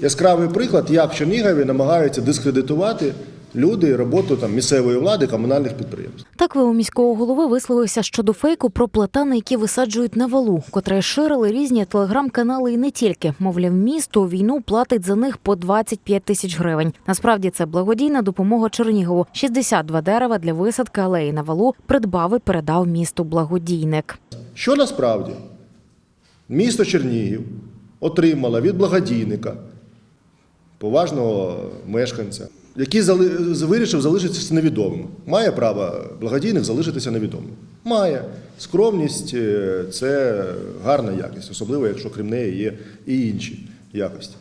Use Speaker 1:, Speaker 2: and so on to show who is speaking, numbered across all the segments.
Speaker 1: Яскравий приклад, як в Чернігові намагаються дискредитувати люди роботу там місцевої влади комунальних підприємств.
Speaker 2: Так ви у міського голови висловився щодо фейку про платани, які висаджують на валу, котре ширили різні телеграм-канали і не тільки. Мовляв, місто у війну платить за них по 25 тисяч гривень. Насправді це благодійна допомога Чернігову. 62 дерева для висадки алеї на валу придбав і передав місту благодійник.
Speaker 1: Що насправді місто Чернігів отримало від благодійника, поважного мешканця, який вирішив залишитися невідомим. Має право благодійник залишитися невідомим? Має. Скромність е, це гарна якість, особливо якщо крім неї є і інші якості.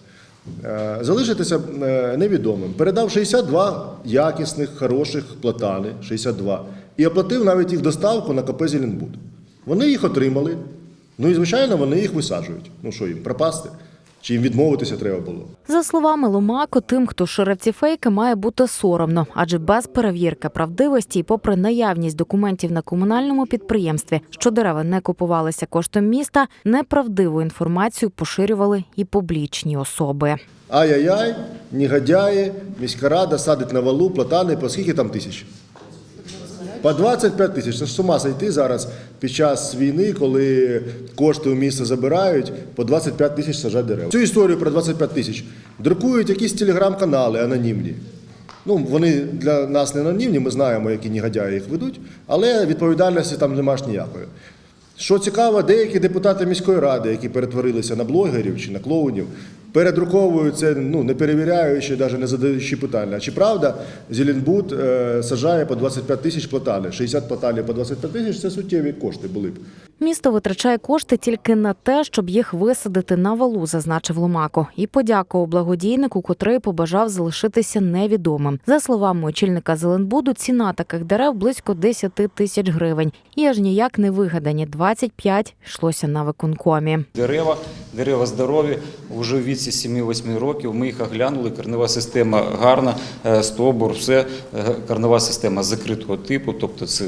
Speaker 1: Е, Залишитися е, невідомим. Передав 62 якісних, хороших платани, 62, і оплатив навіть їх доставку на КП «Зеленбуд». Вони їх отримали. Ну і звичайно, вони їх висаджують. Ну що їм пропасти? Чи їм відмовитися треба було?
Speaker 2: За словами Ломако, тим, хто ширив ці фейки, має бути соромно, адже без перевірки правдивості, і попри наявність документів на комунальному підприємстві, що дерева не купувалися коштом міста, неправдиву інформацію поширювали і публічні особи.
Speaker 1: Ай-яй-яй, негодяї, міська рада садить на валу платани по скільки там тисяч? По 25 тисяч. Це ж з ума зайти зараз під час війни, коли кошти у місто забирають, по 25 тисяч сажать дерев. Цю історію про 25 тисяч друкують якісь телеграм-канали анонімні. Ну, вони для нас не анонімні, ми знаємо, які негодяї їх ведуть, але відповідальності там нема ж ніякої. Що цікаво, деякі депутати міської ради, які перетворилися на блогерів чи на клоунів, передруковують це, ну, не перевіряючи, навіть не задаючи питання. Чи правда Зеленбуд е, сажає по 25 тисяч платани? 60 платанів по 25 тисяч це суттєві кошти були б.
Speaker 2: Місто витрачає кошти тільки на те, щоб їх висадити на валу, зазначив Ломако, і подякував благодійнику, котрий побажав залишитися невідомим. За словами очільника Зеленбуду, ціна таких дерев близько 10 тисяч гривень, і аж ніяк не вигадані 25 йшлося на виконкомі.
Speaker 3: Дерева, дерева здорові, вже в віці 7-8 років. Ми їх оглянули. Корнева система гарна, е, стовбур, все. Е, Корнева система закритого типу, тобто це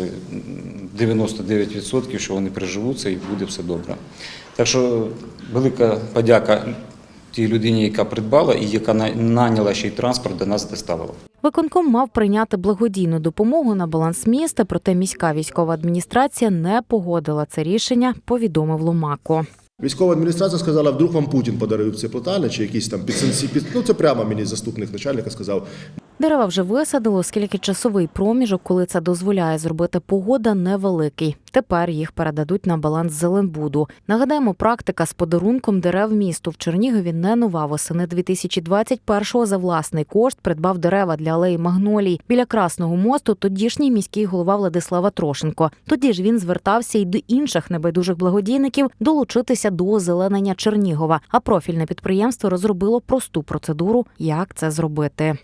Speaker 3: 99%, що вони приживуться і буде все добре. Так що велика подяка тій людині, яка придбала і яка наняла ще й транспорт до нас доставила.
Speaker 2: Виконком мав прийняти благодійну допомогу на баланс міста, проте міська військова адміністрація не погодила це рішення. Повідомив Ломако.
Speaker 1: Військова адміністрація сказала, вдруг вам Путін подарив ці платани, чи якісь там підсенсі, під... ну це прямо мені заступник начальника сказав.
Speaker 2: Дерева вже висадили, оскільки часовий проміжок, коли це дозволяє зробити погода, невеликий. Тепер їх передадуть на баланс Зеленбуду. Нагадаємо, практика з подарунком дерев місту в Чернігові не нова. Восени 2021-го за власний кошт придбав дерева для алеї Магнолій. Біля Красного мосту тодішній міський голова Владислава Трошенко. Тоді ж він звертався й до інших небайдужих благодійників долучитися до озеленення Чернігова. А профільне підприємство розробило просту процедуру, як це зробити.